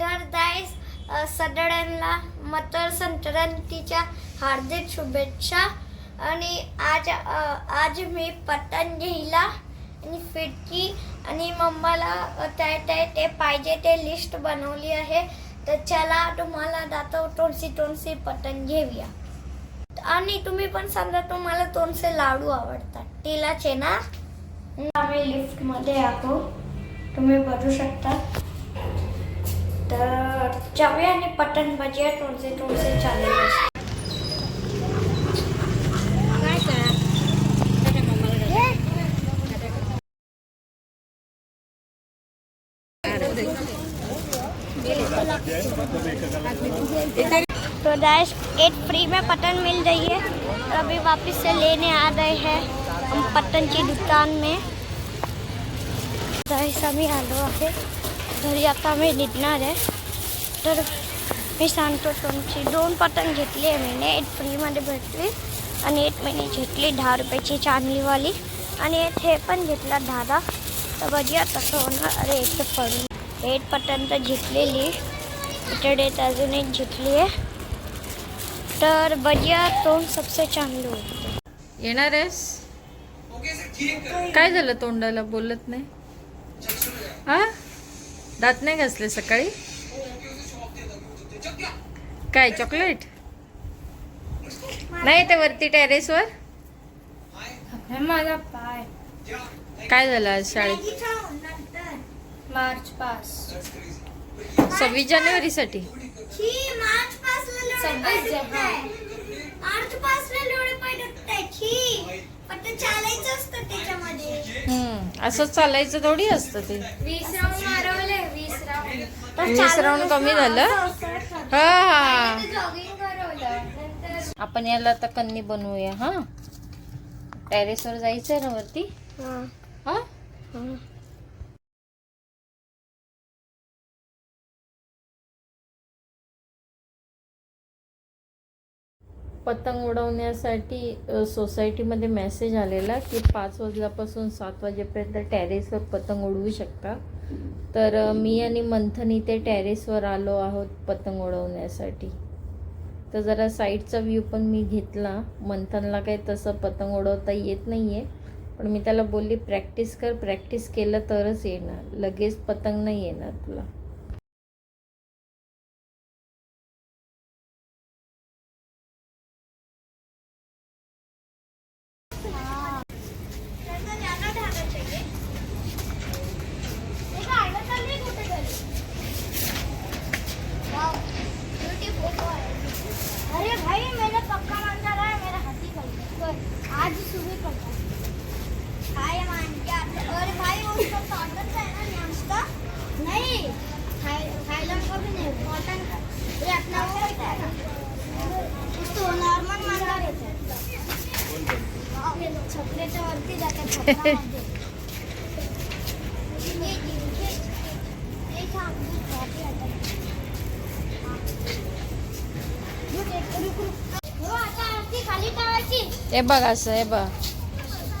तर दाईस सगळ्यांना मकर संक्रांतीच्या हार्दिक शुभेच्छा. आणि आज आज मी पतंजलीला आणि फिरकी आणि मम्माला काय त्या त्या ते पाहिजे ते लिस्ट बनवली आहे. तर चला तुम्हाला दातो तोनसी तोनसी पतंग घेऊया. आणि तुम्ही पण सांगा तुम्हाला तोनसे लाडू आवडतात. तिलाचे ना? आम्ही लिफ्टमध्ये आहो तुम्ही बघू शकता. तर चवे आणि पटन भजिया असतात. काय करा तो डैश एक फ्री में पटन मिल रही है। और अभी वापस से लेने आ रहे हैं हम पतन की दुकान में। आम्ही आलो आहे घरी आता आम्ही निघणार आहे. तर मी सांगतो तुमची दोन पतंग घेतली आहे मीने. एक फ्रीमध्ये भेटली आणि एक महिने घेतली दहा रुपयाची चांगलीवाली आणि एक हे पण घेतला दहा तर बघूया तसं होणार. अरे एक पडून. एक पतंग तर घेतलेली. इकडे एक अजून एक घेतली आहे. तर बघूया तो सबसे चांगलं होतं. येणार आहेस? काय झालं तोंडाला? बोलत नाही. हा? दात नाही घासले सकाळी? काय चॉकलेट नाही ते वरती टेरेसवर माझा पाय. काय झालं आज शाळेत? March pass. सव्वीस जानेवारीसाठी? मार्च पासला मार्च पासला लोळे पाय दुखताय छी. पण ते चालायचं असतं त्याच्यामध्ये. हम्म असंच चालायचं थोडी असतं ते. राऊंड कमी झालं. हा हा आपण याला आता कन्नी बनवूया हा. टेरेसवर जायचंय ना वरती? हा. पतंग उडवण्यासाठी सोसायटीमध्ये मेसेज आलेला की पाच वाजल्यापासून सात वाजेपर्यंत टेरेसवर पतंग उडवू शकता. तर मी आणि मंथन इथे टेरेसवर आलो आहोत पतंग उडवण्यासाठी. तर जरा साईडचा व्ह्यू पण मी घेतला. मंथनला काही तसं पतंग उडवता येत नाही आहे पण मी त्याला बोलली प्रॅक्टिस कर प्रॅक्टिस केलं तरच येणार. लगेच पतंग नाही येणार तुला अरे भाई मैंने पक्का मांगा रहा है मेरा हाथी कल आज सुबह पक्का खाए मान के अरे भाई उसको कॉटन का है ना नाश्ता नहीं थाईलैंड का भी नहीं कॉटन का ये अपना वो होता है ना उसको नॉर्मल मांगा रहता है छपरेच्या वरती जाते पप्पा मध्ये. हे घे, घे. हे थांब, दूध वाटी आता. दूध एक रुक, रुक. हो, आता आरती खाली ठेवायची हे बघ असं हे बघ.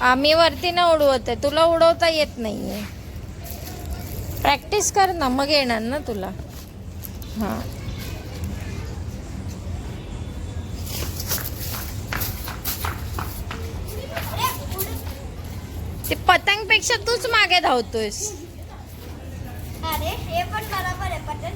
आम्ही वरती ना उडवत आहे तुला उडवता येत नाहीये. प्रॅक्टिस कर ना मग येणार ना तुला. हां. ते पतंगपेक्षा तूच मागे धावतोयस. अरे हे पण बरोबर